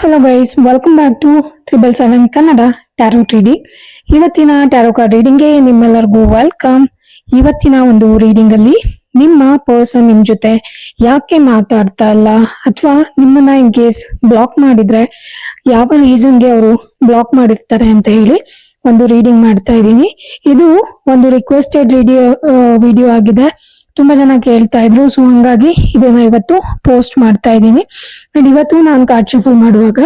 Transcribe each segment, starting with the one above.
Hello guys welcome back to triple seven Kannada tarot reading ಇವತ್ತಿನ tarot card ರೀಡಿಂಗ್ಗೆ ನಿಮ್ಮೆಲ್ಲರಿಗೂ welcome ಇವತ್ತಿನ ಒಂದು ರೀಡಿಂಗ್ ಅಲ್ಲಿ ನಿಮ್ಮ ಪರ್ಸನ್ ನಿಮ್ ಜೊತೆ ಯಾಕೆ ಮಾತಾಡ್ತಾ ಇಲ್ಲ ಅಥವಾ ನಿಮ್ಮನ್ನ ಇನ್ ಕೇಸ್ ಬ್ಲಾಕ್ ಮಾಡಿದ್ರೆ ಯಾವ ರೀಸನ್ಗೆ ಅವರು ಬ್ಲಾಕ್ ಮಾಡಿರ್ತಾರೆ ಅಂತ ಹೇಳಿ ಒಂದು ರೀಡಿಂಗ್ ಮಾಡ್ತಾ ಇದ್ದೀನಿ. ಇದು ಒಂದು ರಿಕ್ವೆಸ್ಟೆಡ್ ರೀಡಿಯೋ ವಿಡಿಯೋ ಆಗಿದೆ. ತುಂಬಾ ಜನ ಕೇಳ್ತಾ ಇದ್ರು. ಸೊ ಹಂಗಾಗಿ ಇದನ್ನ ಇವತ್ತು ಪೋಸ್ಟ್ ಮಾಡ್ತಾ ಇದ್ದೀನಿ. ಅಂಡ್ ಇವತ್ತು ನಾನು ಕಾರ್ಡ್ ಶಫಲ್ ಮಾಡುವಾಗ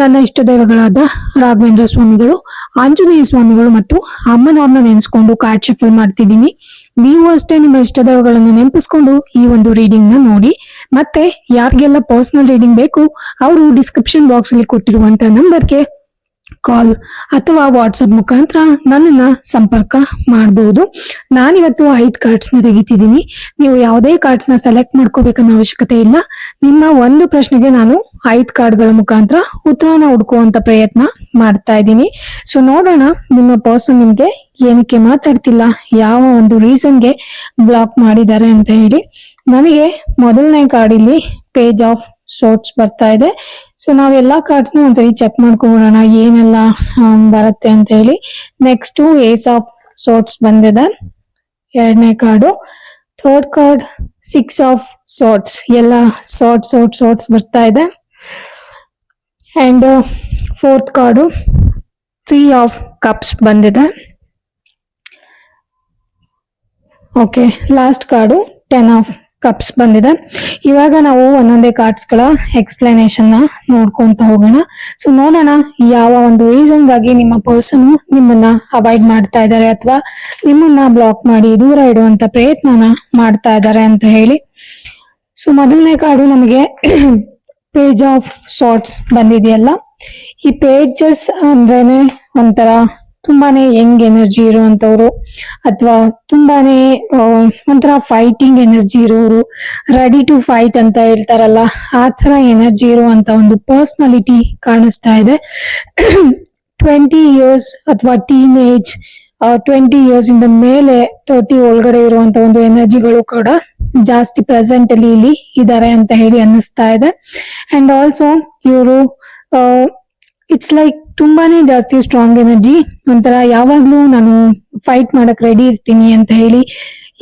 ನನ್ನ ಇಷ್ಟ ದೈವಗಳಾದ ರಾಘವೇಂದ್ರ ಸ್ವಾಮಿಗಳು, ಆಂಜನೇಯ ಸ್ವಾಮಿಗಳು ಮತ್ತು ಅಮ್ಮನವ್ರನ್ನ ನೆನೆಸ್ಕೊಂಡು ಕಾರ್ಡ್ ಶಫಲ್ ಮಾಡ್ತಿದ್ದೀನಿ. ನೀವು ಅಷ್ಟೇ ನಿಮ್ಮ ಇಷ್ಟ ದೈವಗಳನ್ನು ನೆನಪಿಸ್ಕೊಂಡು ಈ ಒಂದು ರೀಡಿಂಗ್ನ ನೋಡಿ. ಮತ್ತೆ ಯಾರಿಗೆಲ್ಲ ಪರ್ಸನಲ್ ರೀಡಿಂಗ್ ಬೇಕು, ಅವರು ಡಿಸ್ಕ್ರಿಪ್ಷನ್ ಬಾಕ್ಸ್ ಅಲ್ಲಿ ಕೊಟ್ಟಿರುವಂತಹ ನಂಬರ್ಗೆ ಕಾಲ್ ಅಥವಾ ವಾಟ್ಸಪ್ ಮುಖಾಂತರ ನನ್ನನ್ನ ಸಂಪರ್ಕ ಮಾಡಬಹುದು ನಾನಿವತ್ತು ಐದು ಕಾರ್ಡ್ಸ್ನ ತೆಗಿತಿದ್ದೀನಿ. ನೀವು ಯಾವುದೇ ಕಾರ್ಡ್ಸ್ನ ಸೆಲೆಕ್ಟ್ ಮಾಡ್ಕೋಬೇಕನ್ನೋ ಅವಶ್ಯಕತೆ ಇಲ್ಲ. ನಿಮ್ಮ ಒಂದು ಪ್ರಶ್ನೆಗೆ ನಾನು ಐದು ಕಾರ್ಡ್ಗಳ ಮುಖಾಂತರ ಉತ್ತರನ ಹುಡುಕುವಂತ ಪ್ರಯತ್ನ ಮಾಡ್ತಾ ಇದ್ದೀನಿ. ಸೊ ನೋಡೋಣ ನಿಮ್ಮ ಪರ್ಸನ್ ನಿಮ್ಗೆ ಏನಕ್ಕೆ ಮಾತಾಡ್ತಿಲ್ಲ, ಯಾವ ಒಂದು ರೀಸನ್ಗೆ ಬ್ಲಾಕ್ ಮಾಡಿದ್ದಾರೆ ಅಂತ ಹೇಳಿ. ನನಗೆ ಮೊದಲನೇ ಕಾರ್ಡ್ ಇಲ್ಲಿ ಪೇಜ್ ಆಫ್ ಶೋರ್ಟ್ಸ್ ಬರ್ತಾ ಇದೆ. ಸೊ ನಾವೆಲ್ಲ ಕಾರ್ಡ್ಸ್ನ ಒಂದ್ಸರಿ ಚೆಕ್ ಮಾಡ್ಕೊಬೋಣ ಏನೆಲ್ಲ ಬರುತ್ತೆ ಅಂತ ಹೇಳಿ. ನೆಕ್ಸ್ಟ್ ಏಸ್ ಆಫ್ ಸೋಟ್ಸ್ ಬಂದಿದೆ. ಎರಡನೇ card third card six of swords ಎಲ್ಲ ಶಾರ್ಟ್ ಸೋಟ್ ಸೋಟ್ಸ್ ಬರ್ತಾ ಇದೆ. And fourth card three of cups ಬಂದಿದೆ. Okay last card ten of cups ಬಂದಿದೆ. ಇವಾಗ ನಾವು ಒಂದೊಂದೇ ಕಾರ್ಡ್ಸ್ಗಳ ಎಕ್ಸ್ಪ್ಲನೇಷನ್ ನೋಡ್ಕೊಂತ ಹೋಗೋಣ. ಸೊ ನೋಡೋಣ ಯಾವ ಒಂದು ರೀಸನ್ಗಾಗಿ ನಿಮ್ಮ ಪರ್ಸನ್ ನಿಮ್ಮನ್ನ ಅವಾಯ್ಡ್ ಮಾಡ್ತಾ ಇದ್ದಾರೆ ಅಥವಾ ನಿಮ್ಮನ್ನ ಬ್ಲಾಕ್ ಮಾಡಿ ದೂರ ಇಡುವಂತ ಪ್ರಯತ್ನನ ಮಾಡ್ತಾ ಇದ್ದಾರೆ ಅಂತ ಹೇಳಿ. ಸೊ ಮೊದಲನೇ ಕಾರ್ಡು ನಮಗೆ ಪೇಜ್ ಆಫ್ ಶಾರ್ಟ್ಸ್ ಬಂದಿದೆಯಲ್ಲ. ಈ ಪೇಜಸ್ ಅಂದ್ರೇನೆ ಒಂಥರ ತುಂಬಾನೇ ಯಂಗ್ ಎನರ್ಜಿ ಇರುವಂತವ್ರು, ಅಥವಾ ತುಂಬಾನೇ ಒಂಥರ ಫೈಟಿಂಗ್ ಎನರ್ಜಿ ಇರೋರು ರೆಡಿ ಟು ಫೈಟ್ ಅಂತ ಹೇಳ್ತಾರಲ್ಲ, ಆ ತರ ಎನರ್ಜಿ ಇರುವಂತ ಒಂದು ಪರ್ಸ್ನಾಲಿಟಿ ಕಾಣಿಸ್ತಾ ಇದೆ. ಟ್ವೆಂಟಿ ಇಯರ್ಸ್ ಅಥವಾ ಟೀನ್ ಏಜ್ ಟ್ವೆಂಟಿ ಇಯರ್ಸ್ ಇಂದ ಮೇಲೆ ತರ್ಟಿ ಒಳಗಡೆ ಇರುವಂತ ಒಂದು ಎನರ್ಜಿಗಳು ಕೂಡ ಜಾಸ್ತಿ ಪ್ರೆಸೆಂಟ್ ಅಲ್ಲಿ ಇಲ್ಲಿ ಇದಾರೆ ಅಂತ ಹೇಳಿ ಅನ್ನಿಸ್ತಾ ಇದೆ. ಅಂಡ್ ಆಲ್ಸೋ ಇವರು ಇಟ್ಸ್ ಲೈಕ್ ತುಂಬಾನೇ ಜಾಸ್ತಿ ಸ್ಟ್ರಾಂಗ್ ಎನರ್ಜಿ ಒಂಥರ ಯಾವಾಗ್ಲೂ ನಾನು ಫೈಟ್ ಮಾಡಕ್ ರೆಡಿ ಇರ್ತೀನಿ ಅಂತ ಹೇಳಿ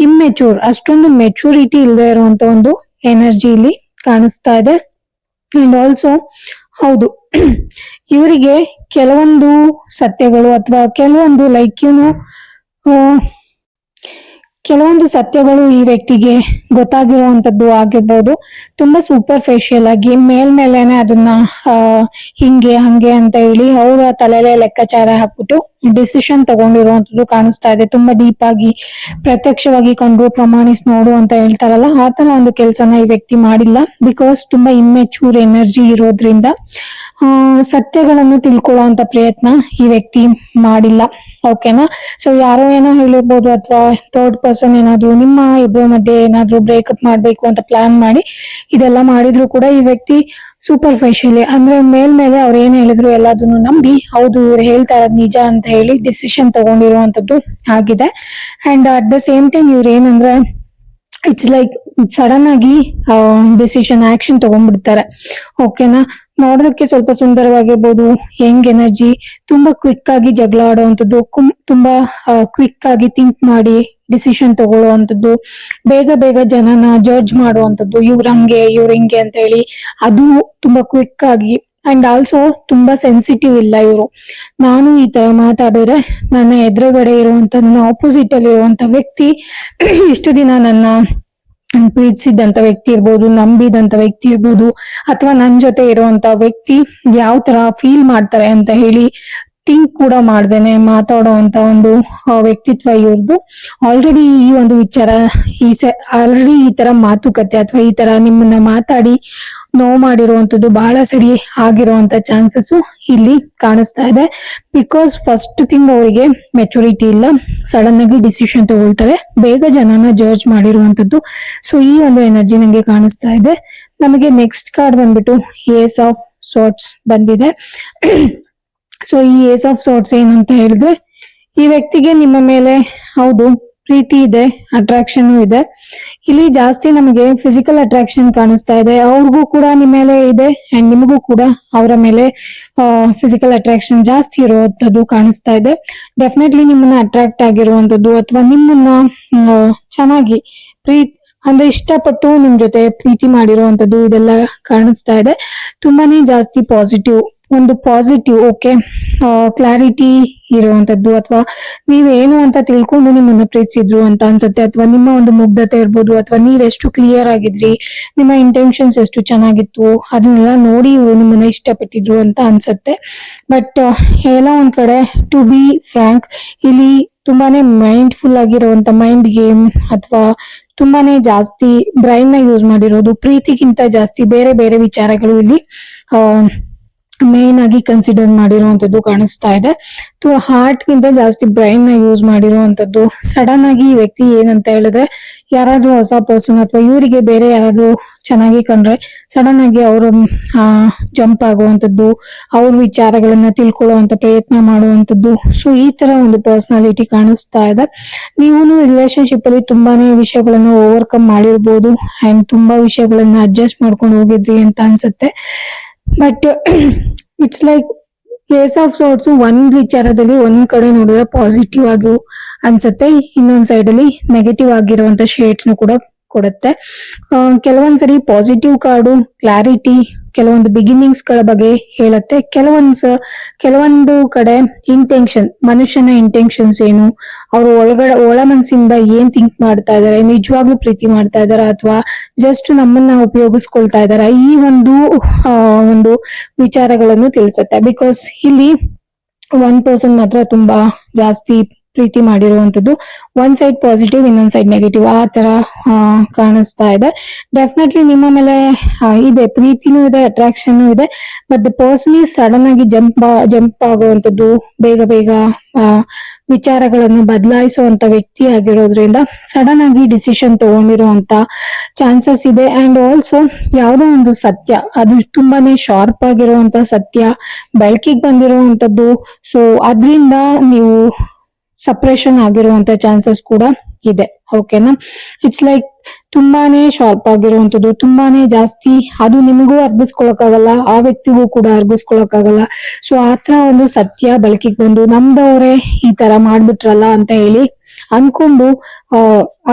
ಇಮ್ಮೆಚೂರ್ ಅಷ್ಟೊಂದು ಮೆಚೂರಿಟಿ ಇಲ್ಲದೆ ಇರುವಂತ ಒಂದು ಎನರ್ಜಿ ಇಲ್ಲಿ ಕಾಣಿಸ್ತಾ ಇದೆ. ಅಂಡ್ ಆಲ್ಸೋ ಹೌದು, ಇವರಿಗೆ ಕೆಲವೊಂದು ಸತ್ಯಗಳು ಅಥವಾ ಕೆಲವೊಂದು ಲೈಕ್ ಕೆಲವೊಂದು ಸತ್ಯಗಳು ಈ ವ್ಯಕ್ತಿಗೆ ಗೊತ್ತಾಗಿರುವಂತದ್ದು ಆಗಿರ್ಬೋದು. ತುಂಬಾ ಸೂಪರ್ಫಿಷಿಯಲ್ ಆಗಿ ಮೇಲ್ಮೇಲೆನೆ ಅದನ್ನ ಹಿಂಗೆ, ಹಂಗೆ ಅಂತ ಹೇಳಿ ಅವರ ತಲೆಲೆ ಲೆಕ್ಕಾಚಾರ ಹಾಕ್ಬಿಟ್ಟು ಡಿಸಿಷನ್ ತಗೊಂಡಿರುವಂತದ್ದು ಕಾಣಿಸ್ತಾ ಇದೆ. ತುಂಬಾ ಡೀಪ್ ಆಗಿ, ಪ್ರತ್ಯಕ್ಷವಾಗಿ ಕಂಡು ಪ್ರಮಾಣಿಸ್ ನೋಡು ಅಂತ ಹೇಳ್ತಾರಲ್ಲ ಆ ತರ ಒಂದು ಕೆಲಸನ ಈ ವ್ಯಕ್ತಿ ಮಾಡಿಲ್ಲ. ಬಿಕಾಸ್ ತುಂಬಾ ಇಮ್ಮೆಚೂರ್ ಎನರ್ಜಿ ಇರೋದ್ರಿಂದ, ಆ, ಸತ್ಯಗಳನ್ನು ತಿಳ್ಕೊಳ್ಳೋ ಅಂತ ಪ್ರಯತ್ನ ಈ ವ್ಯಕ್ತಿ ಮಾಡಿಲ್ಲ. ಓಕೆನಾ ಸೊ ಯಾರೋ ಏನೋ ಹೇಳಿರ್ಬೋದು ಅಥವಾ ಥರ್ಡ್ ಪರ್ಸನ್ ಏನಾದ್ರು, ನಿಮ್ಮ ಇಬ್ಬರ ಮಧ್ಯೆ ಏನಾದ್ರು ಬ್ರೇಕಪ್ ಮಾಡ್ಬೇಕು ಅಂತ ಪ್ಲಾನ್ ಮಾಡಿ, ಇದೆಲ್ಲ ಮಾಡಿದ್ರು ಕೂಡ ಈ ವ್ಯಕ್ತಿ ಸೂಪರ್ಫಿಷಿಯಲಿ ಅಂದ್ರೆ ಮೇಲ್ಮೇಲೆ ಅವ್ರು ಏನ್ ಹೇಳಿದ್ರು ಎಲ್ಲದನ್ನು ನಂಬಿ, ಹೌದು, ಇವ್ರು ಹೇಳ್ತಾ ಇರೋದು ನಿಜ ಅಂತ ಹೇಳಿ ಡಿಸಿಷನ್ ತಗೊಂಡಿರುವಂತದ್ದು ಆಗಿದೆ. And at the same time ಇವ್ರು ಏನಂದ್ರೆ ಇಟ್ಸ್ ಲೈಕ್ ಸಡನ್ ಆಗಿ ಡಿಸಿಷನ್ ಆಕ್ಷನ್ ತಗೊಂಡ್ಬಿಡ್ತಾರೆ. ಓಕೆನಾ ನೋಡೋದಕ್ಕೆ ಸ್ವಲ್ಪ ಸುಂದರವಾಗಿರ್ಬೋದು ಹೆಂಗ್ ಎನರ್ಜಿ ತುಂಬಾ ಕ್ವಿಕ್ ಆಗಿ ಜಗಳ ಆಡುವಂಥದ್ದು ತುಂಬಾ ಕ್ವಿಕ್ ಆಗಿ ಥಿಂಕ್ ಮಾಡಿ ಡಿಸಿಷನ್ ತಗೊಳ್ಳುವಂಥದ್ದು, ಬೇಗ ಬೇಗ ಜನನ ಜಡ್ಜ್ ಮಾಡುವಂಥದ್ದು, ಇವ್ರ ಹಂಗೆ, ಇವ್ರ ಹಿಂಗೆ ಅಂತ ಹೇಳಿ ಅದು ತುಂಬಾ ಕ್ವಿಕ್ ಆಗಿ ಅಂಡ್ ಆಲ್ಸೋ ತುಂಬಾ ಸೆನ್ಸಿಟಿವ್ ಇಲ್ಲ ಇವರು. ನಾನು ಈ ತರ ಮಾತಾಡಿದ್ರೆ ನನ್ನ ಎದುರುಗಡೆ ಇರುವಂತ ನನ್ನ ಆಪೋಸಿಟ್ ಅಲ್ಲಿ ಇರುವಂತ ವ್ಯಕ್ತಿ ಇಷ್ಟು ದಿನ ನನ್ನ ಪ್ರೀತಿಸಿದಂತ ವ್ಯಕ್ತಿ ಇರ್ಬೋದು ನಂಬಿದಂತ ವ್ಯಕ್ತಿ ಇರ್ಬೋದು, ಅಥವಾ ನನ್ ಜೊತೆ ಇರುವಂತ ವ್ಯಕ್ತಿ ಯಾವ ತರ ಫೀಲ್ ಮಾಡ್ತಾರೆ ಅಂತ ಹೇಳಿ ಥಿಂಕ್ ಕೂಡ ಮಾಡ್ದೇನೆ ಮಾತಾಡುವಂತ ಒಂದು ವ್ಯಕ್ತಿತ್ವ ಇವ್ರದ್ದು ಆಲ್ರೆಡಿ ಈ ಒಂದು ವಿಚಾರ, ಈ ಆಲ್ರೆಡಿ ಈ ತರ ಮಾತುಕತೆ ಅಥವಾ ಈ ತರ ನಿಮ್ಮನ್ನ ಮಾತಾಡಿ, ನೋವು ಮಾಡಿರುವಂತದ್ದು ಬಹಳ ಸರಿ ಆಗಿರುವಂತ ಚಾನ್ಸಸ್ ಇಲ್ಲಿ ಕಾಣಿಸ್ತಾ ಇದೆ. ಬಿಕಾಸ್ ಫಸ್ಟ್ ಥಿಂಗ್ ಅವರಿಗೆ ಮೆಚುರಿಟಿ ಇಲ್ಲ. ಸಡನ್ ಆಗಿ ಡಿಸಿಷನ್ ತಗೊಳ್ತಾರೆ. ಬೇಗ ಜನನ ಜಡ್ಜ್ ಮಾಡಿರುವಂತದ್ದು ಸೊ ಈ ಒಂದು ಎನರ್ಜಿ ನಂಗೆ ಕಾಣಿಸ್ತಾ ಇದೆ. ನಮಗೆ ನೆಕ್ಸ್ಟ್ ಕಾರ್ಡ್ ಬಂದ್ಬಿಟ್ಟು ಏಸ್ ಆಫ್ ಸೋಟ್ಸ್ ಬಂದಿದೆ. ಸೊ ಈ ಏಸ್ ಆಫ್ ಸೋಟ್ಸ್ ಏನಂತ ಹೇಳಿದ್ರೆ, ಈ ವ್ಯಕ್ತಿಗೆ ನಿಮ್ಮ ಮೇಲೆ ಹೌದು, ಪ್ರೀತಿ ಇದೆ ಅಟ್ರಾಕ್ಷನ್ ಇದೆ. ಇಲ್ಲಿ ಜಾಸ್ತಿ ನಮಗೆ ಫಿಸಿಕಲ್ ಅಟ್ರಾಕ್ಷನ್ ಕಾಣಿಸ್ತಾ ಇದೆ. ಅವ್ರಿಗೂ ಕೂಡ ನಿಮ್ಮ ಮೇಲೆ ಇದೆ ಅಂಡ್ ನಿಮಗೂ ಕೂಡ ಅವರ ಮೇಲೆ ಫಿಸಿಕಲ್ ಅಟ್ರಾಕ್ಷನ್ ಜಾಸ್ತಿ ಇರುವಂತದ್ದು ಕಾಣಿಸ್ತಾ ಇದೆ. ಡೆಫಿನೆಟ್ಲಿ ನಿಮ್ಮನ್ನ ಅಟ್ರಾಕ್ಟ್ ಆಗಿರುವಂತದ್ದು ಅಥವಾ ನಿಮ್ಮನ್ನ ಚೆನ್ನಾಗಿ ಪ್ರೀ ಅಂದ್ರೆ ಇಷ್ಟಪಟ್ಟು ನಿಮ್ ಜೊತೆ ಪ್ರೀತಿ ಮಾಡಿರುವಂತದ್ದು ಇದೆಲ್ಲ ಕಾಣಿಸ್ತಾ ಇದೆ. ತುಂಬಾನೇ ಜಾಸ್ತಿ ಪಾಸಿಟಿವ್ ಒಂದು ಪಾಸಿಟಿವ್ ಓಕೆ ಕ್ಲಾರಿಟಿ ಇರುವಂತದ್ದು ಅಥವಾ ನೀವೇನು ಅಂತ ತಿಳ್ಕೊಂಡು ನಿಮ್ಮನ್ನ ಪ್ರೀತಿಸಿದ್ರು ಅಂತ ಅನ್ಸುತ್ತೆ ಅಥವಾ ನಿಮ್ಮ ಒಂದು ಮುಗ್ಧತೆ ಇರ್ಬೋದು ಅಥವಾ ನೀವೆಷ್ಟು ಕ್ಲಿಯರ್ ಆಗಿದ್ರಿ, ನಿಮ್ಮ ಇಂಟೆನ್ಷನ್ಸ್ ಎಷ್ಟು ಚೆನ್ನಾಗಿತ್ತು, ಅದನ್ನೆಲ್ಲ ನೋಡಿ ಇವರು ನಿಮ್ಮನ್ನ ಇಷ್ಟಪಟ್ಟಿದ್ರು ಅಂತ ಅನ್ಸುತ್ತೆ. ಬಟ್ ಎಲ್ಲ ಒಂದ್ ಕಡೆ ಟು ಬಿ ಫ್ರಾಂಕ್ ಇಲ್ಲಿ ತುಂಬಾನೇ ಮೈಂಡ್ಫುಲ್ ಆಗಿರುವಂತ ಮೈಂಡ್ ಗೇಮ್ ಅಥವಾ ತುಂಬಾನೇ ಜಾಸ್ತಿ ಬ್ರೈನ್ನ ಯೂಸ್ ಮಾಡಿರೋದು, ಪ್ರೀತಿಗಿಂತ ಜಾಸ್ತಿ ಬೇರೆ ಬೇರೆ ವಿಚಾರಗಳು ಇಲ್ಲಿ ಮೇನ್ ಆಗಿ ಕನ್ಸಿಡರ್ ಮಾಡಿರುವಂತದ್ದು ಕಾಣಿಸ್ತಾ ಇದೆ. ಹಾರ್ಟ್ ಗಿಂತ ಜಾಸ್ತಿ ಬ್ರೈನ್ನ ಯೂಸ್ ಮಾಡಿರುವಂತದ್ದು ಸಡನ್ ಆಗಿ ಈ ವ್ಯಕ್ತಿ ಏನಂತ ಹೇಳಿದ್ರೆ, ಯಾರಾದ್ರೂ ಹೊಸ ಪರ್ಸನ್ ಅಥವಾ ಇವರಿಗೆ ಬೇರೆ ಯಾರಾದ್ರೂ ಚೆನ್ನಾಗಿ ಕಂಡ್ರೆ ಸಡನ್ ಆಗಿ ಅವರು ಜಂಪ್ ಆಗುವಂತದ್ದು ಅವ್ರ ವಿಚಾರಗಳನ್ನ ತಿಳ್ಕೊಳ್ಳುವಂತ ಪ್ರಯತ್ನ ಮಾಡುವಂತದ್ದು ಸೊ ಈ ತರ ಒಂದು ಪರ್ಸನಾಲಿಟಿ ಕಾಣಿಸ್ತಾ ಇದೆ. ನೀವು ರಿಲೇಶನ್ಶಿಪ್ ಅಲ್ಲಿ ತುಂಬಾನೇ ವಿಷಯಗಳನ್ನು ಓವರ್ಕಮ್ ಮಾಡಿರ್ಬೋದು. ಅಂಡ್ ತುಂಬಾ ವಿಷಯಗಳನ್ನ ಅಡ್ಜಸ್ಟ್ ಮಾಡ್ಕೊಂಡು ಹೋಗಿದ್ರಿ ಅಂತ ಅನ್ಸುತ್ತೆ. But it's like case of swords ಒಂದ್ ವಿಚಾರದಲ್ಲಿ ಒಂದ್ ಕಡೆ ನೋಡಿದ್ರೆ ಪಾಸಿಟಿವ್ ಆಗಿ ಅನ್ಸುತ್ತೆ, ಇನ್ನೊಂದ್ ಸೈಡ್ ಅಲ್ಲಿ ನೆಗೆಟಿವ್ ಆಗಿರುವಂತ ಶೇಡ್ಸ್ ಕೂಡ ಕೊಡುತ್ತೆ. ಕೆಲವೊಂದ್ಸರಿ ಪಾಸಿಟಿವ್ ಕಾರ್ಡು ಕ್ಲಾರಿಟಿ ಕೆಲವೊಂದು ಬಿಗಿನಿಂಗ್ಸ್ಗಳ ಬಗ್ಗೆ ಹೇಳುತ್ತೆ. ಕೆಲವೊಂದ್ಸ, ಕೆಲವೊಂದು ಕಡೆ ಇಂಟೆನ್ಷನ್ ಮನುಷ್ಯನ ಇಂಟೆನ್ಷನ್ಸ್ ಏನು, ಅವ್ರು ಒಳಗಡೆ, ಒಳ ಮನಸ್ಸಿಂದ ಏನ್ ಥಿಂಕ್ ಮಾಡ್ತಾ ಇದಾರೆ, ನಿಜವಾಗ್ಲೂ ಪ್ರೀತಿ ಮಾಡ್ತಾ ಇದಾರ ಅಥವಾ ಜಸ್ಟ್ ನಮ್ಮನ್ನ ಉಪಯೋಗಿಸ್ಕೊಳ್ತಾ ಇದಾರ? ಈ ಒಂದು ಒಂದು ವಿಚಾರಗಳನ್ನು ತಿಳಿಸುತ್ತೆ. ಬಿಕಾಸ್ ಇಲ್ಲಿ ಒನ್ ಪರ್ಸನ್ ಮಾತ್ರ ತುಂಬಾ ಜಾಸ್ತಿ ಪ್ರೀತಿ ಮಾಡಿರುವಂತದ್ದು. ಒಂದ್ ಸೈಡ್ ಪಾಸಿಟಿವ್ ಇನ್ನೊಂದ್ ಸೈಡ್ ನೆಗೆಟಿವ್ ಆ ತರ ಕಾಣಿಸ್ತಾ ಇದೆ. ಡೆಫಿನೆಟ್ಲಿ ನಿಮ್ಮ ಮೇಲೆ ಇದೆ. ಪ್ರೀತಿನೂ ಇದೆ ಅಟ್ರಾಕ್ಷನ್ ಇದೆ. But the person is sudden ಆಗಿ ಜಂಪ್ ಜಂಪ್ ಆಗುವಂತದ್ದು, ಬೇಗ ಬೇಗ ವಿಚಾರಗಳನ್ನು ಬದಲಾಯಿಸುವಂತ ವ್ಯಕ್ತಿ ಆಗಿರೋದ್ರಿಂದ ಸಡನ್ ಆಗಿ ಡಿಸಿಷನ್ ತಗೊಂಡಿರುವಂತ ಚಾನ್ಸಸ್ ಇದೆ. ಅಂಡ್ ಆಲ್ಸೋ ಯಾವುದೋ ಒಂದು ಸತ್ಯ, ಅದು ತುಂಬಾನೇ ಶಾರ್ಪ್ ಆಗಿರುವಂತ ಸತ್ಯ, ಬೆಳಕಿಗೆ ಬಂದಿರುವಂತದ್ದು. ಸೊ ಅದರಿಂದ ನೀವು ಸಪ್ರೇಷನ್ ಆಗಿರುವಂತ ಚಾನ್ಸಸ್ ಕೂಡ ಇದೆ ಓಕೆನಾ ಇಟ್ಸ್ ಲೈಕ್ ತುಂಬಾನೇ ಶಾರ್ಪ್ ಆಗಿರುವಂತದ್ದು, ತುಂಬಾನೇ ಜಾಸ್ತಿ, ಅದು ನಿಮಗೂ ಅರ್ಗಿಸ್ಕೊಳಕ್ಕಾಗಲ್ಲ, ಆ ವ್ಯಕ್ತಿಗೂ ಕೂಡ ಅರ್ಗಿಸ್ಕೊಳಕ್ಕಾಗಲ್ಲ. ಸೊ ಆತರ ಒಂದು ಸತ್ಯ ಬಳಕೆಗೆ ಬಂದು ನಮ್ದವ್ರೆ ಈ ತರ ಮಾಡ್ಬಿಟ್ರಲ್ಲ ಅಂತ ಹೇಳಿ ಅನ್ಕೊಂಡು,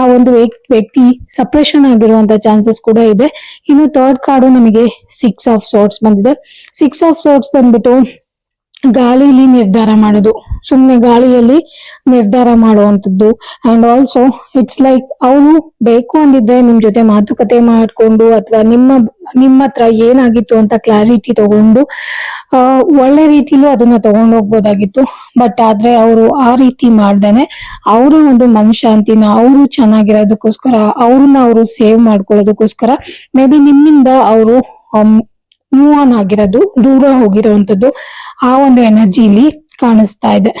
ಆ ಒಂದು ವ್ಯಕ್ತಿ ಸಪ್ರೇಷನ್ ಆಗಿರುವಂತ ಚಾನ್ಸಸ್ ಕೂಡ ಇದೆ. ಇನ್ನು ಥರ್ಡ್ ಕಾರ್ಡು ನಮಗೆ ಸಿಕ್ಸ್ ಆಫ್ ಸೋರ್ಟ್ಸ್ ಬಂದಿದೆ. ಸಿಕ್ಸ್ ಆಫ್ ಸೋರ್ಟ್ಸ್ ಬಂದ್ಬಿಟ್ಟು ಗಾಳಿಲಿ ನಿರ್ಧಾರ ಮಾಡೋದು. ಸುಮ್ಮನೆ ಗಾಳಿಯಲ್ಲಿ ನಿರ್ಧಾರ ಮಾಡುವಂತದ್ದು ಅಂಡ್ ಆಲ್ಸೋ ಇಟ್ಸ್ ಲೈಕ್ ಅವರು ಬೇಕು ಅಂದಿದ್ರೆ ನಿಮ್ ಜೊತೆ ಮಾತುಕತೆ ಮಾಡಿಕೊಂಡು ಅಥವಾ ನಿಮ್ಮ ನಿಮ್ಮ ಹತ್ರ ಏನಾಗಿತ್ತು ಅಂತ ಕ್ಲಾರಿಟಿ ತಗೊಂಡು ಒಳ್ಳೆ ರೀತಿಲೂ ಅದನ್ನ ತಗೊಂಡು ಹೋಗ್ಬೋದಾಗಿತ್ತು. ಬಟ್ ಆದ್ರೆ ಅವರು ಆ ರೀತಿ ಮಾಡ್ದೇನೆ ಅವರು ಒಂದು ಮನಶಾಂತಿನ, ಅವರು ಚೆನ್ನಾಗಿರೋದಕ್ಕೋಸ್ಕರ, ಅವ್ರನ್ನ ಅವರು ಸೇವ್ ಮಾಡ್ಕೊಳ್ಳೋದಕ್ಕೋಸ್ಕರ ಮೇ ಬಿ ನಿಮ್ಮಿಂದ ಅವರು ಮೂವ್ ಆನ್ ಆಗಿರೋದು, ದೂರ ಹೋಗಿರುವಂತದ್ದು ಆ ಒಂದು ಎನರ್ಜಿ ಇಲ್ಲಿ ಕಾಣಿಸ್ತಾ ಇದೆ.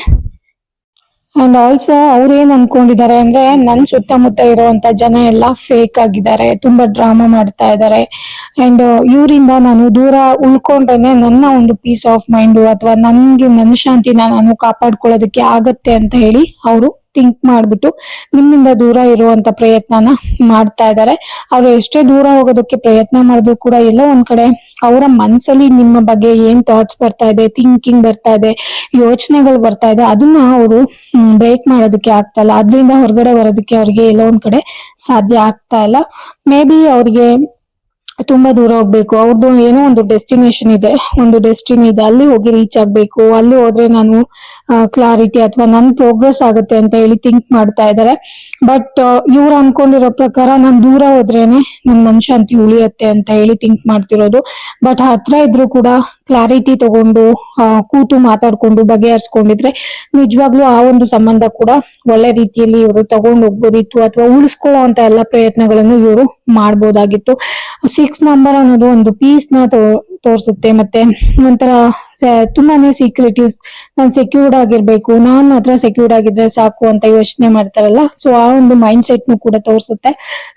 ಅಂಡ್ ಆಲ್ಸೋ ಅವ್ರು ಏನ್ ಅನ್ಕೊಂಡಿದ್ದಾರೆ ಅಂದ್ರೆ ನನ್ ಸುತ್ತಮುತ್ತ ಇರುವಂತ ಜನ ಎಲ್ಲ ಫೇಕ್ ಆಗಿದ್ದಾರೆ, ತುಂಬಾ ಡ್ರಾಮಾ ಮಾಡ್ತಾ ಇದ್ದಾರೆ. ಅಂಡ್ ಇವರಿಂದ ನಾನು ದೂರ ಉಳ್ಕೊಂಡ್ರೇನೆ ನನ್ನ ಒಂದು ಪೀಸ್ ಆಫ್ ಮೈಂಡ್ ಅಥವಾ ನನ್ಗೆ ಮನಶಾಂತಿನ ನಾನು ಕಾಪಾಡ್ಕೊಳ್ಳೋದಕ್ಕೆ ಆಗತ್ತೆ ಅಂತ ಹೇಳಿ ಅವರು ಥಿಂಕ್ ಮಾಡ್ಬಿಟ್ಟು ನಿಮ್ಮಿಂದ ದೂರ ಇರುವಂತ ಪ್ರಯತ್ನನ ಮಾಡ್ತಾ ಇದ್ದಾರೆ. ಅವ್ರು ಎಷ್ಟೇ ದೂರ ಹೋಗೋದಕ್ಕೆ ಪ್ರಯತ್ನ ಮಾಡಿದ್ರು ಕೂಡ ಎಲ್ಲೋ ಒಂದ್ ಕಡೆ ಅವರ ಮನ್ಸಲ್ಲಿ ನಿಮ್ಮ ಬಗ್ಗೆ ಏನ್ ಥಾಟ್ಸ್ ಬರ್ತಾ ಇದೆ ಥಿಂಕಿಂಗ್ ಬರ್ತಾ ಇದೆ, ಯೋಚನೆಗಳು ಬರ್ತಾ ಇದೆ, ಅದನ್ನ ಅವರು ಬ್ರೇಕ್ ಮಾಡೋದಕ್ಕೆ ಆಗ್ತಾ ಇಲ್ಲ. ಅದರಿಂದ ಹೊರಗಡೆ ಬರೋದಕ್ಕೆ ಅವ್ರಿಗೆ ಎಲ್ಲೋ ಒಂದ್ ಕಡೆ ಸಾಧ್ಯ ಆಗ್ತಾ ಇಲ್ಲ. ಮೇ ಬಿ ಅವ್ರಿಗೆ ತುಂಬಾ ದೂರ ಹೋಗ್ಬೇಕು. ಅವ್ರದ್ದು ಏನೋ ಒಂದು ಡೆಸ್ಟಿನೇಷನ್ ಇದೆ. ಒಂದು ಡೆಸ್ಟಿನಿ ಇದೆ. ಅಲ್ಲಿ ಹೋಗಿ ರೀಚ್ ಆಗ್ಬೇಕು. ಅಲ್ಲಿ ಹೋದ್ರೆ ನಾನು ಕ್ಲಾರಿಟಿ ಅಥವಾ ನನ್ ಪ್ರೋಗ್ರೆಸ್ ಆಗುತ್ತೆ ಅಂತ ಹೇಳಿ ಥಿಂಕ್ ಮಾಡ್ತಾ ಇದ್ದಾರೆ ಬಟ್ ಇವ್ರು ಅನ್ಕೊಂಡಿರೋ ಪ್ರಕಾರ ನಾನು ದೂರ ಹೋದ್ರೇನೆ ನನ್ ಮನಶಾಂತಿ ಉಳಿಯತ್ತೆ ಅಂತ ಹೇಳಿ ಥಿಂಕ್ ಮಾಡ್ತಿರೋದು. ಬಟ್ ಹತ್ರ ಇದ್ರು ಕೂಡ ಕ್ಲಾರಿಟಿ ತಗೊಂಡು ಕೂತು ಮಾತಾಡ್ಕೊಂಡು, ಬಗೆಹರಿಸ್ಕೊಂಡಿದ್ರೆ ನಿಜವಾಗ್ಲೂ ಆ ಒಂದು ಸಂಬಂಧ ಕೂಡ ಒಳ್ಳೆ ರೀತಿಯಲ್ಲಿ ಇವರು ತಗೊಂಡು ಹೋಗ್ಬೋದಿತ್ತು ಅಥವಾ ಉಳಿಸ್ಕೊಳ್ಳೋ ಅಂತ ಎಲ್ಲ ಪ್ರಯತ್ನಗಳನ್ನು ಇವರು ಮಾಡ್ಬೋದಾಗಿತ್ತು. ಸಿಕ್ಸ್ ನಂಬರ್ ಅನ್ನೋದು ಒಂದು ಪೀಸ್ನ ತೋರಿಸುತ್ತೆ. ಮತ್ತೆ ಒಂಥರ ತುಂಬಾನೇ ಸೀಕ್ರೆಟಿವ್ಸ್ ನಾನ್ ಸೆಕ್ಯೂರ್ಡ್ ಆಗಿರ್ಬೇಕು. ನಾನ್ ಮಾತ್ರ ಸೆಕ್ಯೂರ್ಡ್ ಆಗಿದ್ರೆ ಸಾಕು ಅಂತ ಯೋಚನೆ ಮಾಡ್ತಾರಲ್ಲ. ಸೊ ಆ ಒಂದು ಮೈಂಡ್ ಸೆಟ್ ನು ಕೂಡ ತೋರಿಸುತ್ತೆ.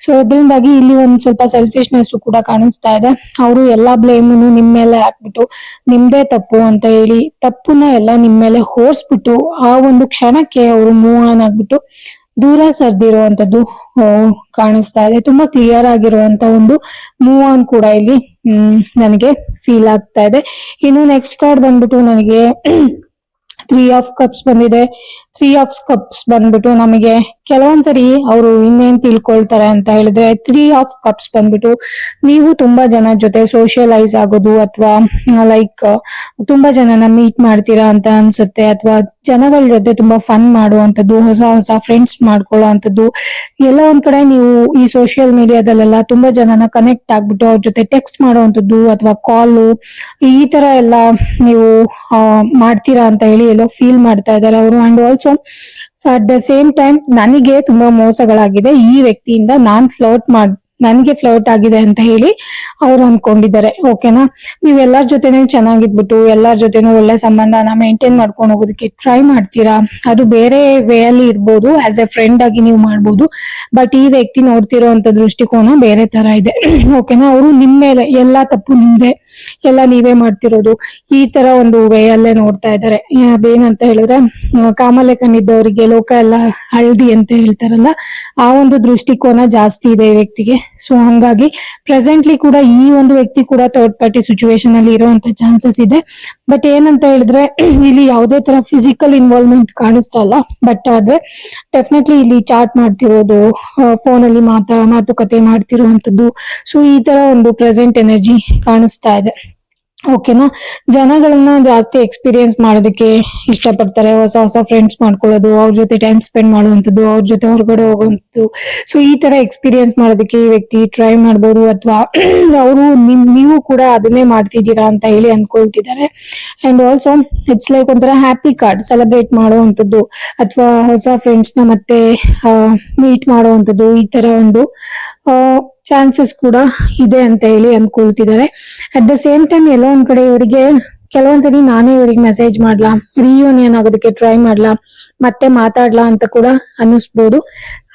ಸೊ ಅದರಿಂದಾಗಿ ಇಲ್ಲಿ ಒಂದ್ ಸ್ವಲ್ಪ ಸೆಲ್ಫಿಶ್ನೆಸ್ ಕೂಡ ಕಾಣಿಸ್ತಾ ಇದೆ. ಅವರು ಎಲ್ಲಾ ಬ್ಲೇಮ್ ನಿಮ್ ಮೇಲೆ ಹಾಕ್ಬಿಟ್ಟು, ನಿಮ್ದೇ ತಪ್ಪು ಅಂತ ಹೇಳಿ ತಪ್ಪನ್ನ ಎಲ್ಲ ನಿಮ್ ಮೇಲೆ ಹೋರ್ಸ್ಬಿಟ್ಟು, ಆ ಒಂದು ಕ್ಷಣಕ್ಕೆ ಅವರು ಮೂವ್ ಆನ್ ಆಗ್ಬಿಟ್ಟು ದೂರ ಸರ್ದಿರುವಂತದ್ದು ಕಾಣಿಸ್ತಾ ಇದೆ. ತುಂಬಾ ಕ್ಲಿಯರ್ ಆಗಿರುವಂತ ಒಂದು ಮೂವ್ ಆನ್ ಕೂಡ ಇಲ್ಲಿ ನನಗೆ ಫೀಲ್ ಆಗ್ತಾ ಇದೆ. ಇನ್ನು ನೆಕ್ಸ್ಟ್ ಕಾರ್ಡ್ ಬಂದ್ಬಿಟ್ಟು ನನಗೆ ತ್ರೀ ಆಫ್ ಕಪ್ಸ್ ಬಂದಿದೆ. ತ್ರೀ ಆಫ್ ಕಪ್ಸ್ ಬಂದ್ಬಿಟ್ಟು ನಮಗೆ ಕೆಲವೊಂದ್ಸರಿ ಅವರು ಇನ್ನೇನ್ ತಿಳ್ಕೊಳ್ತಾರೆ ಅಂತ ಹೇಳಿದ್ರೆ ತ್ರೀ ಆಫ್ ಕಪ್ಸ್ ಬಂದ್ಬಿಟ್ಟು ನೀವು ತುಂಬಾ ಜನ ಜೊತೆ ಸೋಷಿಯಲೈಸ್ ಆಗೋದು ಅಥವಾ ಲೈಕ್ ತುಂಬಾ ಜನನ ಮೀಟ್ ಮಾಡ್ತೀರಾ ಅಂತ ಅನ್ಸುತ್ತೆ ಅಥವಾ ಜನಗಳ ಜೊತೆ ತುಂಬಾ ಫನ್ ಮಾಡುವಂಥದ್ದು, ಹೊಸ ಹೊಸ ಫ್ರೆಂಡ್ಸ್ ಮಾಡ್ಕೊಳ್ಳೋ ಅಂತದ್ದು ಎಲ್ಲ ಒಂದ್ ಕಡೆ ನೀವು ಈ ಸೋಷಿಯಲ್ ಮೀಡಿಯಾದಲ್ಲೆಲ್ಲ ತುಂಬಾ ಜನನ ಕನೆಕ್ಟ್ ಆಗ್ಬಿಟ್ಟು ಅವ್ರ ಜೊತೆ ಟೆಕ್ಸ್ಟ್ ಮಾಡುವಂಥದ್ದು ಅಥವಾ ಕಾಲು ಈ ತರ ಎಲ್ಲ ನೀವು ಮಾಡ್ತೀರಾ ಅಂತ ಹೇಳಿ ಎಲ್ಲೋ ಫೀಲ್ ಮಾಡ್ತಾ ಇದ್ದಾರೆ ಅವರು. And also at the same time ನನಗೆ ತುಂಬಾ ಮೋಸಗಳಾಗಿದೆ. ಈ ವ್ಯಕ್ತಿಯಿಂದ ನಾನ್ ಫ್ಲೋಟ್ ಮಾಡ್ ನನಗೆ ಫ್ಲೋಟ್ ಆಗಿದೆ ಅಂತ ಹೇಳಿ ಅವ್ರು ಅನ್ಕೊಂಡಿದ್ದಾರೆ ಓಕೆನಾ ನೀವ್ ಎಲ್ಲಾರ ಜೊತೆನೂ ಚೆನ್ನಾಗಿದ್ಬಿಟ್ಟು, ಎಲ್ಲಾರ್ ಜೊತೆನೂ ಒಳ್ಳೆ ಸಂಬಂಧನ ಮೇಂಟೈನ್ ಮಾಡ್ಕೊಂಡು ಹೋಗೋದಕ್ಕೆ ಟ್ರೈ ಮಾಡ್ತೀರಾ? ಅದು ಬೇರೆ ವೇ ಅಲ್ಲಿ ಇರ್ಬೋದು ಆಸ್ ಎ ಫ್ರೆಂಡ್ ಆಗಿ ನೀವು ಮಾಡ್ಬೋದು ಬಟ್ ಈ ವ್ಯಕ್ತಿ ನೋಡ್ತಿರೋ ಅಂತ ದೃಷ್ಟಿಕೋನ ಬೇರೆ ತರ ಇದೆ. ಓಕೆನಾ ಅವರು ನಿಮ್ ಮೇಲೆ ಎಲ್ಲಾ ತಪ್ಪು ನಿಮ್ದೆ, ಎಲ್ಲ ನೀವೇ ಮಾಡ್ತಿರೋದು, ಈ ತರ ಒಂದು ವೇ ಅಲ್ಲೇ ನೋಡ್ತಾ ಇದ್ದಾರೆ. ಅದೇನಂತ ಹೇಳಿದ್ರೆ ಕಾಮಲೆ ಕಣ್ಣಿದ್ದವರಿಗೆ ಲೋಕ ಎಲ್ಲ ಹಳದಿ ಅಂತ ಹೇಳ್ತಾರಲ್ಲ, ಆ ಒಂದು ದೃಷ್ಟಿಕೋನ ಜಾಸ್ತಿ ಇದೆ ವ್ಯಕ್ತಿಗೆ. ಸೊ ಹಂಗಾಗಿ ಪ್ರೆಸೆಂಟ್ಲಿ ಕೂಡ ಈ ಒಂದು ವ್ಯಕ್ತಿ ಕೂಡ ಥರ್ಡ್ ಪಾರ್ಟಿ ಸಿಚುವೇಶನ್ ಅಲ್ಲಿ ಇರುವಂತ ಚಾನ್ಸಸ್ ಇದೆ. ಬಟ್ ಏನಂತ ಹೇಳಿದ್ರೆ, ಇಲ್ಲಿ ಯಾವುದೇ ತರ ಫಿಸಿಕಲ್ ಇನ್ವಾಲ್ವ್ಮೆಂಟ್ ಕಾಣಿಸ್ತಾ ಇಲ್ಲ. ಬಟ್ ಆದ್ರೆ ಡೆಫಿನೆಟ್ಲಿ ಇಲ್ಲಿ ಚಾಟ್ ಮಾಡ್ತಿರೋದು ಫೋನ್ ಅಲ್ಲಿ ಮಾತಾ, ಮಾತುಕತೆ ಮಾಡ್ತಿರುವಂತದ್ದು. ಸೊ ಈ ತರ ಒಂದು ಪ್ರೆಸೆಂಟ್ ಎನರ್ಜಿ ಕಾಣಿಸ್ತಾ ಇದೆ. ಓಕೆನಾ ಜನಗಳನ್ನ ಜಾಸ್ತಿ ಎಕ್ಸ್ಪೀರಿಯನ್ಸ್ ಮಾಡೋದಕ್ಕೆ ಇಷ್ಟಪಡ್ತಾರೆ. ಹೊಸ ಹೊಸ ಫ್ರೆಂಡ್ಸ್ ಮಾಡ್ಕೊಳ್ಳೋದು, ಅವ್ರ ಜೊತೆ ಟೈಮ್ ಸ್ಪೆಂಡ್ ಮಾಡುವಂಥದ್ದು, ಅವ್ರ ಜೊತೆ ಹೊರಗಡೆ ಹೋಗುವಂಥದ್ದು. ಸೊ ಈ ತರ ಎಕ್ಸ್ಪೀರಿಯನ್ಸ್ ಮಾಡೋದಕ್ಕೆ ಈ ವ್ಯಕ್ತಿ ಟ್ರೈ ಮಾಡ್ಬೋದು ಅಥವಾ ಅವರು ನಿಮ್, ನೀವು ಕೂಡ ಅದನ್ನೇ ಮಾಡ್ತಿದ್ದೀರಾ ಅಂತ ಹೇಳಿ ಅನ್ಕೊಳ್ತಿದ್ದಾರೆ. ಅಂಡ್ ಆಲ್ಸೋ ಇಟ್ಸ್ ಲೈಕ್ ಒಂಥರ ಹ್ಯಾಪಿ ಕಾರ್ಡ್ ಸೆಲೆಬ್ರೇಟ್ ಮಾಡುವಂಥದ್ದು. ಅಥವಾ ಹೊಸ ಫ್ರೆಂಡ್ಸ್ನ ಮತ್ತೆ ಮೀಟ್ ಮಾಡುವಂಥದ್ದು, ಈ ತರ ಒಂದು. ಚಾನ್ಸಸ್ ಕೂಡ ಇದೆ ಅಂತ ಹೇಳಿ ಅನ್ಕೊಳ್ತಿದ್ದಾರೆ. ಅಟ್ ದ ಸೇಮ್ ಟೈಮ್ ಎಲ್ಲೋ ಒಂದ್ ಕಡೆ ಇವರಿಗೆ ಕೆಲವೊಂದ್ಸರಿ ನಾನೇ ಇವರಿಗೆ ಮೆಸೇಜ್ ಮಾಡ್ಲಾ ರಿಯೂನಿಯನ್ ಆಗೋದಕ್ಕೆ ಟ್ರೈ ಮಾಡ್ಲಾ, ಮತ್ತೆ ಮಾತಾಡ್ಲಾ ಅಂತ ಕೂಡ ಅನ್ನಿಸ್ಬೋದು.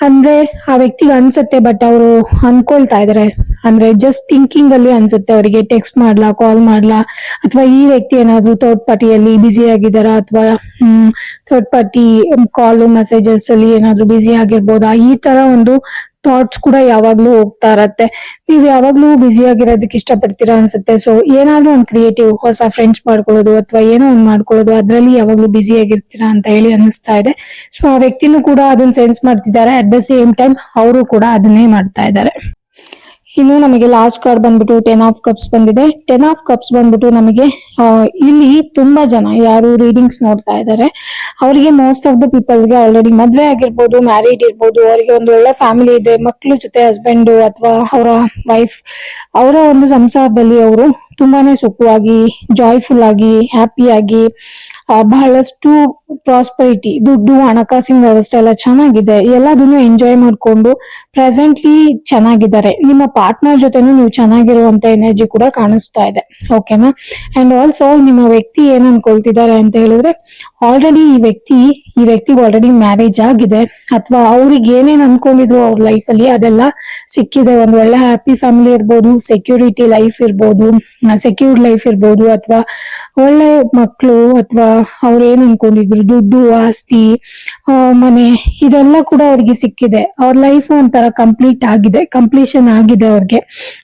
ಅಂದ್ರೆ ಆ ವ್ಯಕ್ತಿಗೆ ಅನ್ಸುತ್ತೆ ಬಟ್ ಅವರು ಅನ್ಕೊಳ್ತಾ ಇದಾರೆ. ಅಂದ್ರೆ ಜಸ್ಟ್ ಥಿಂಕಿಂಗ್ ಅಲ್ಲಿ ಅನ್ಸುತ್ತೆ, ಅವರಿಗೆ ಟೆಕ್ಸ್ಟ್ ಮಾಡ್ಲಾ ಕಾಲ್ ಮಾಡ್ಲಾ, ಅಥವಾ ಈ ವ್ಯಕ್ತಿ ಏನಾದ್ರು ಥರ್ಡ್ ಪಾರ್ಟಿಯಲ್ಲಿ ಬ್ಯುಸಿ ಆಗಿದಾರಾ ಅಥವಾ ಥರ್ಡ್ ಪಾರ್ಟಿ ಕಾಲ್ ಮೆಸೇಜಸ್ ಅಲ್ಲಿ ಏನಾದ್ರು ಬ್ಯುಸಿ ಆಗಿರ್ಬೋದಾ, ಈ ತರ ಒಂದು ಥಾಟ್ಸ್ ಕೂಡ ಯಾವಾಗ್ಲೂ ಹೋಗ್ತಾ ಇರತ್ತೆ. ನೀವು ಯಾವಾಗ್ಲೂ ಬ್ಯುಸಿ ಆಗಿರೋದಕ್ಕೆ ಇಷ್ಟಪಡ್ತೀರಾ ಅನ್ಸುತ್ತೆ. ಸೊ ಏನಾದ್ರೂ ಒಂದ್ ಕ್ರಿಯೇಟಿವ್ ಹೊಸ ಫ್ರೆಂಡ್ಸ್ ಮಾಡ್ಕೊಳ್ಳೋದು ಅಥವಾ ಏನೋ ಒಂದ್ ಮಾಡ್ಕೊಳ್ಳೋದು, ಅದ್ರಲ್ಲಿ ಯಾವಾಗ್ಲೂ ಬ್ಯುಸಿ ಆಗಿರ್ತೀರಾ ಅಂತ ಹೇಳಿ ಅನ್ನಿಸ್ತಾ ಇದೆ. ಸೊ ಆ ವ್ಯಕ್ತಿನೂ ಕೂಡ ಅದನ್ನ ಸೆನ್ಸ್ ಮಾಡ್ತಿದ್ದಾರೆ. ಅಟ್ ದ ಸೇಮ್ ಟೈಮ್ ಅವರು ಕೂಡ ಅದನ್ನೇ ಮಾಡ್ತಾ ಇದ್ದಾರೆ. ಇನ್ನು ನಮಗೆ ಲಾಸ್ಟ್ ಕಾರ್ಡ್ ಬಂದ್ಬಿಟ್ಟು ಟೆನ್ ಆಫ್ ಕಪ್ಸ್ ಬಂದಿದೆ. ಟೆನ್ ಆಫ್ ಕಪ್ಸ್ ಬಂದ್ಬಿಟ್ಟು ನಮಗೆ ಇಲ್ಲಿ ತುಂಬಾ ಜನ ಯಾರು ರೀಡಿಂಗ್ಸ್ ನೋಡ್ತಾ ಇದ್ದಾರೆ ಅವರಿಗೆ ಮೋಸ್ಟ್ ಆಫ್ ದ ಪೀಪಲ್ಸ್ಗೆ ಆಲ್ರೆಡಿ ಮದ್ವೆ ಆಗಿರ್ಬೋದು ಮ್ಯಾರಿಡ್ ಇರ್ಬೋದು, ಅವರಿಗೆ ಒಂದು ಒಳ್ಳೆ ಫ್ಯಾಮಿಲಿ ಇದೆ ಮಕ್ಕಳು ಜೊತೆ ಹಸ್ಬೆಂಡ್ ಅಥವಾ ಅವರ ವೈಫ್ ಅವರ ಒಂದು ಸಂಸಾರದಲ್ಲಿ ಅವರು ತುಂಬಾನೇ ಸುಖವಾಗಿ ಜಾಯ್ಫುಲ್ ಆಗಿ ಹ್ಯಾಪಿಯಾಗಿ ಬಹಳಷ್ಟು ಪ್ರಾಸ್ಪರಿಟಿ ದುಡ್ಡು, ಹಣಕಾಸಿನ ವ್ಯವಸ್ಥೆ ಎಲ್ಲ ಚೆನ್ನಾಗಿದೆ. ಎಲ್ಲದನ್ನು ಎಂಜಾಯ್ ಮಾಡ್ಕೊಂಡು ಪ್ರೆಸೆಂಟ್ಲಿ ಚೆನ್ನಾಗಿದ್ದಾರೆ. ನಿಮ್ಮ ಪಾರ್ಟ್ನರ್ ಜೊತೆನೂ ನೀವು ಚೆನ್ನಾಗಿರುವಂತ ಎನರ್ಜಿ ಕೂಡ ಕಾಣಿಸ್ತಾ ಇದೆ. ಓಕೆನಾ ಅಂಡ್ ಆಲ್ಸೋ ನಿಮ್ಮ ವ್ಯಕ್ತಿ ಏನ್ ಅನ್ಕೊಳ್ತಿದ್ದಾರೆ ಅಂತ ಹೇಳಿದ್ರೆ ಆಲ್ರೆಡಿ ಈ ವ್ಯಕ್ತಿ, ಈ ವ್ಯಕ್ತಿಗೆ ಆಲ್ರೆಡಿ ಮ್ಯಾರೇಜ್ ಆಗಿದೆ. ಅಥವಾ ಅವ್ರಿಗೆ ಏನೇನ್ ಅನ್ಕೊಂಡಿದ್ರು ಅವ್ರ ಲೈಫ್ ಅಲ್ಲಿ ಅದೆಲ್ಲ ಸಿಕ್ಕಿದೆ. ಒಂದು ಒಳ್ಳೆ ಹ್ಯಾಪಿ ಫ್ಯಾಮಿಲಿ ಇರ್ಬೋದು ಸೆಕ್ಯೂರಿಟಿ ಲೈಫ್ ಇರ್ಬೋದು ಸೆಕ್ಯೂರ್ಡ್ ಲೈಫ್ ಇರ್ಬೋದು, ಅಥವಾ ಒಳ್ಳೆ ಮಕ್ಕಳು ಅಥವಾ ಅವ್ರು ಏನ್ ಅನ್ಕೊಂಡಿದ್ರು ದುಡ್ಡು, ಆಸ್ತಿ ಮನೆ, ಇದೆಲ್ಲ ಕೂಡ ಅವ್ರಿಗೆ ಸಿಕ್ಕಿದೆ. ಅವ್ರ ಲೈಫ್ ಒಂಥರ ಕಂಪ್ಲೀಟ್ ಆಗಿದೆ ಕಂಪ್ಲೀಷನ್ ಆಗಿದೆ ಅವ್ರಿಗೆ.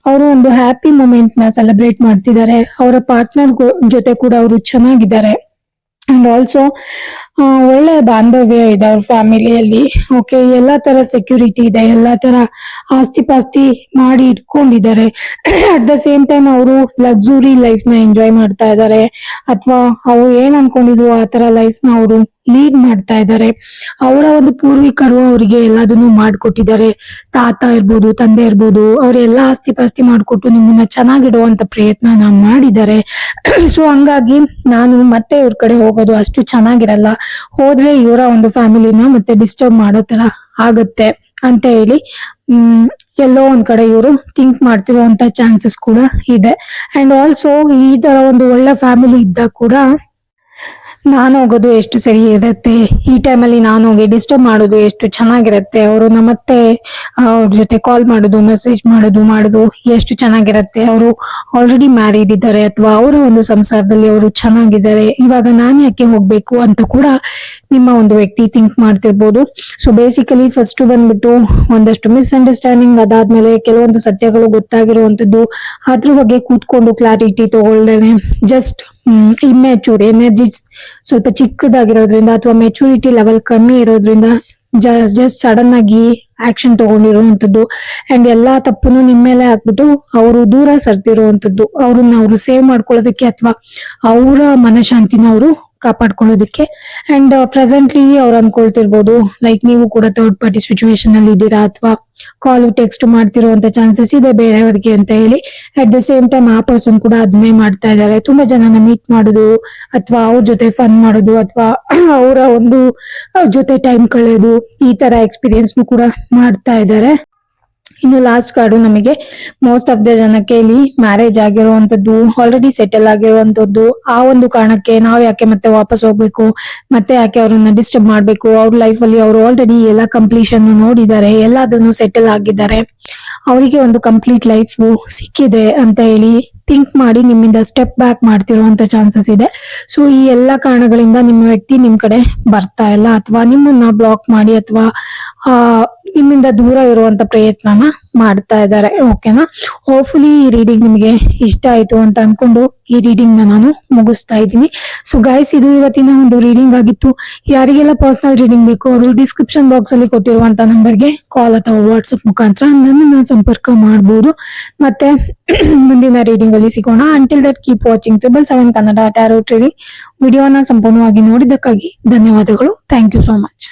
ಅವರು ಒಂದು ಹ್ಯಾಪಿ ಮೂಮೆಂಟ್ನ ಸೆಲೆಬ್ರೇಟ್ ಮಾಡ್ತಿದ್ದಾರೆ. ಅವರ ಪಾರ್ಟ್ನರ್ ಜೊತೆ ಕೂಡ ಅವರು ಚೆನ್ನಾಗಿದ್ದಾರೆ. ಅಂಡ್ ಆಲ್ಸೋ ಒಳ್ಳೆ ಬಾಂಧವ್ಯ ಇದೆ ಅವ್ರ ಫ್ಯಾಮಿಲಿಯಲ್ಲಿ. ಓಕೆ ಎಲ್ಲಾ ತರ ಸೆಕ್ಯೂರಿಟಿ ಇದೆ, ಎಲ್ಲಾ ತರ ಆಸ್ತಿ ಪಾಸ್ತಿ ಮಾಡಿ ಇಟ್ಕೊಂಡಿದ್ದಾರೆ. ಅಟ್ ದ ಸೇಮ್ ಟೈಮ್ ಅವರು ಲಕ್ಸುರಿ ಲೈಫ್ನ ಎಂಜಾಯ್ ಮಾಡ್ತಾ ಇದ್ದಾರೆ. ಅಥವಾ ಅವ್ರು ಏನ್ ಅನ್ಕೊಂಡಿದ್ರು ಆ ತರ ಲೈಫ್ನ ಅವರು ಲೀಡ್ ಮಾಡ್ತಾ ಇದ್ದಾರೆ. ಅವರ ಒಂದು ಪೂರ್ವಿಕರು ಅವರಿಗೆ ಎಲ್ಲದನ್ನು ಮಾಡ್ಕೊಟ್ಟಿದ್ದಾರೆ. ತಾತ ಇರ್ಬೋದು, ತಂದೆ ಇರ್ಬೋದು ಅವರೆಲ್ಲ ಆಸ್ತಿ ಪಾಸ್ತಿ ಮಾಡ್ಕೊಟ್ಟು ನಿಮ್ಮನ್ನ ಚೆನ್ನಾಗಿಡುವಂತ ಪ್ರಯತ್ನ ಮಾಡಿದ್ದಾರೆ. ಸೊ ಹಂಗಾಗಿ ನಾನು ಮತ್ತೆ ಇವ್ರ ಕಡೆ ಹೋಗೋದು ಅಷ್ಟು ಚೆನ್ನಾಗಿರಲ್ಲ. ಹೋದ್ರೆ ಇವರ ಒಂದು ಫ್ಯಾಮಿಲಿನ ಮತ್ತೆ ಡಿಸ್ಟರ್ಬ್ ಮಾಡೋ ತರ ಆಗತ್ತೆ ಅಂತ ಹೇಳಿ, ಹ್ಮ್, ಎಲ್ಲೋ ಒಂದ್ ಕಡೆ ಇವರು ಥಿಂಕ್ ಮಾಡ್ತಿರುವಂತ ಚಾನ್ಸಸ್ ಕೂಡ ಇದೆ. ಅಂಡ್ ಆಲ್ಸೋ ಈ ತರ ಒಂದು ಒಳ್ಳೆ ಫ್ಯಾಮಿಲಿ ಇದ್ದ ಕೂಡ ನಾನು ಹೋಗೋದು ಎಷ್ಟು ಸರಿ ಇರುತ್ತೆ? ಈ ಟೈಮಲ್ಲಿ ನಾನು ಹೋಗಿ ಡಿಸ್ಟರ್ಬ್ ಮಾಡೋದು ಎಷ್ಟು ಚೆನ್ನಾಗಿರುತ್ತೆ? ಅವರು ನಮ್ಮತ್ತೆ ಅವ್ರ ಜೊತೆ ಕಾಲ್ ಮಾಡೋದು ಮೆಸೇಜ್ ಮಾಡೋದು ಮಾಡೋದು ಎಷ್ಟು ಚೆನ್ನಾಗಿರುತ್ತೆ? ಅವರು ಆಲ್ರೆಡಿ ಮ್ಯಾರಿಡ್ ಇದ್ದಾರೆ ಅಥವಾ ಅವರ ಒಂದು ಸಂಸಾರದಲ್ಲಿ ಅವರು ಚೆನ್ನಾಗಿದ್ದಾರೆ. ಇವಾಗ ನಾನು ಯಾಕೆ ಹೋಗ್ಬೇಕು ಅಂತ ಕೂಡ ನಿಮ್ಮ ಒಂದು ವ್ಯಕ್ತಿ ಥಿಂಕ್ ಮಾಡ್ತಿರ್ಬೋದು. ಸೊ ಬೇಸಿಕಲಿ ಫಸ್ಟ್ ಬಂದ್ಬಿಟ್ಟು ಒಂದಷ್ಟು ಮಿಸ್ಅಂಡರ್ಸ್ಟ್ಯಾಂಡಿಂಗ್ ಅದಾದ್ಮೇಲೆ ಕೆಲವೊಂದು ಸತ್ಯಗಳು ಗೊತ್ತಾಗಿರುವಂತದ್ದು ಅದ್ರ ಬಗ್ಗೆ ಕೂತ್ಕೊಂಡು ಕ್ಲಾರಿಟಿ ತಗೊಳ್ದೇನೆ ಜಸ್ಟ್ ಇಮ್ಮೆಚೂರ್ ಎನರ್ಜಿ ಸ್ವಲ್ಪ ಚಿಕ್ಕದಾಗಿರೋದ್ರಿಂದ ಅಥವಾ ಮೆಚುರಿಟಿ ಲೆವೆಲ್ ಕಮ್ಮಿ ಇರೋದ್ರಿಂದ ಜಸ್ಟ್ ಸಡನ್ ಆಗಿ ಆಕ್ಷನ್ ತಗೊಂಡಿರುವಂತದ್ದು ಅಂಡ್ ಎಲ್ಲಾ ತಪ್ಪನ್ನು ನಿಮ್ಮ ಮೇಲೆ ಹಾಕ್ಬಿಟ್ಟು ಅವರು ದೂರ ಸರ್ತಿರುವಂತದ್ದು ಅವ್ರನ್ನ ಅವರು ಸೇವ್ ಮಾಡ್ಕೊಳ್ಳೋದಕ್ಕೆ ಅಥವಾ ಅವರ ಮನಶಾಂತಿನ ಅವರು ಕಾಪಾಡ್ಕೊಳ್ಳೋದಕ್ಕೆ. ಅಂಡ್ ಪ್ರೆಸೆಂಟ್ಲಿ ಅವ್ರು ಅನ್ಕೊಳ್ತಿರ್ಬೋದು ಲೈಕ್ ನೀವು ಕೂಡ ಥರ್ಡ್ ಪಾರ್ಟಿ ಸಿಚುವೇಶನ್ ಅಲ್ಲಿ ಇದ್ದೀರಾ ಅಥವಾ ಕಾಲ್ ಟೆಕ್ಸ್ಟ್ ಮಾಡ್ತಿರುವಂತ ಚಾನ್ಸಸ್ ಇದೆ ಬೇರೆಯವರಿಗೆ ಅಂತ ಹೇಳಿ. ಅಟ್ ದ ಸೇಮ್ ಟೈಮ್ ಆ ಪರ್ಸನ್ ಕೂಡ ಅದನ್ನೇ ಮಾಡ್ತಾ ಇದ್ದಾರೆ. ತುಂಬಾ ಜನನ ಮೀಟ್ ಮಾಡೋದು ಅಥವಾ ಅವ್ರ ಜೊತೆ ಫನ್ ಮಾಡೋದು ಅಥವಾ ಅವರ ಒಂದು ಜೊತೆ ಟೈಮ್ ಕಳೆಯೋದು ಈ ತರ ಎಕ್ಸ್ಪೀರಿಯನ್ಸ್ ಕೂಡ ಮಾಡ್ತಾ ಇದ್ದಾರೆ. ಇನ್ನು ಲಾಸ್ಟ್ ಕಾರ್ಡು ನಮಗೆ ಮೋಸ್ಟ್ ಆಫ್ ದ ಜನಕ್ಕೆ ಇಲ್ಲಿ ಮ್ಯಾರೇಜ್ ಆಗಿರುವಂತದ್ದು ಆಲ್ರೆಡಿ ಸೆಟಲ್ ಆಗಿರುವಂತದ್ದು, ಆ ಒಂದು ಕಾರಣಕ್ಕೆ ನಾವ್ ಯಾಕೆ ಮತ್ತೆ ವಾಪಸ್ ಹೋಗ್ಬೇಕು, ಮತ್ತೆ ಯಾಕೆ ಅವ್ರನ್ನ ಡಿಸ್ಟರ್ಬ್ ಮಾಡ್ಬೇಕು, ಅವ್ರ ಲೈಫ್ ಅಲ್ಲಿ ಅವರು ಆಲ್ರೆಡಿ ಎಲ್ಲ ಕಂಪ್ಲೀಷನ್ ನೋಡಿದ್ದಾರೆ, ಎಲ್ಲದನ್ನು ಸೆಟಲ್ ಆಗಿದ್ದಾರೆ. ಅವರಿಗೆ ಒಂದು ಕಂಪ್ಲೀಟ್ ಲೈಫ್ ಸಿಕ್ಕಿದೆ ಅಂತ ಹೇಳಿ ಥಿಂಕ್ ಮಾಡಿ ನಿಮ್ಮಿಂದ ಸ್ಟೆಪ್ ಬ್ಯಾಕ್ ಮಾಡ್ತಿರುವಂತ ಚಾನ್ಸಸ್ ಇದೆ. ಸೊ ಈ ಎಲ್ಲ ಕಾರಣಗಳಿಂದ ನಿಮ್ಮ ವ್ಯಕ್ತಿ ನಿಮ್ ಕಡೆ ಬರ್ತಾ ಇಲ್ಲ ಅಥವಾ ನಿಮ್ಮನ್ನ ಬ್ಲಾಕ್ ಮಾಡಿ ಅಥವಾ ನಿಮ್ಮಿಂದ ದೂರ ಇರುವಂತ ಪ್ರಯತ್ನನ ಮಾಡ್ತಾ ಇದ್ದಾರೆ. ಓಕೆನಾ ಹೋಪ್ಫುಲಿ ಈ ರೀಡಿಂಗ್ ನಿಮಗೆ ಇಷ್ಟ ಆಯ್ತು ಅಂತ ಅನ್ಕೊಂಡು ಈ ರೀಡಿಂಗ್ನ ನಾನು ಮುಗಿಸ್ತಾ ಇದ್ದೀನಿ. ಸೊ ಗೈಸ್ ಇದು ಇವತ್ತಿನ ಒಂದು ರೀಡಿಂಗ್ ಆಗಿತ್ತು. ಯಾರಿಗೆಲ್ಲ ಪರ್ಸನಲ್ ರೀಡಿಂಗ್ ಬೇಕು, ಅವರು ಡಿಸ್ಕ್ರಿಪ್ಷನ್ ಬಾಕ್ಸ್ ಅಲ್ಲಿ ಕೊಟ್ಟಿರುವಂತ ನಂಬರ್ಗೆ ಕಾಲ್ ಅಥವಾ ವಾಟ್ಸ್ಆಪ್ ಮುಖಾಂತರ ನನ್ನನ್ನು ಸಂಪರ್ಕ ಮಾಡಬಹುದು ಮತ್ತೆ, ಮುಂದಿನ ರೀಡಿಂಗ್ ಅಲ್ಲಿ ಸಿಗೋಣ. Until that keep watching triple seven Kannada tarot reading ವಿಡಿಯೋನ ಸಂಪೂರ್ಣವಾಗಿ ನೋಡಿದ್ದಕ್ಕಾಗಿ ಧನ್ಯವಾದಗಳು. Thank you so much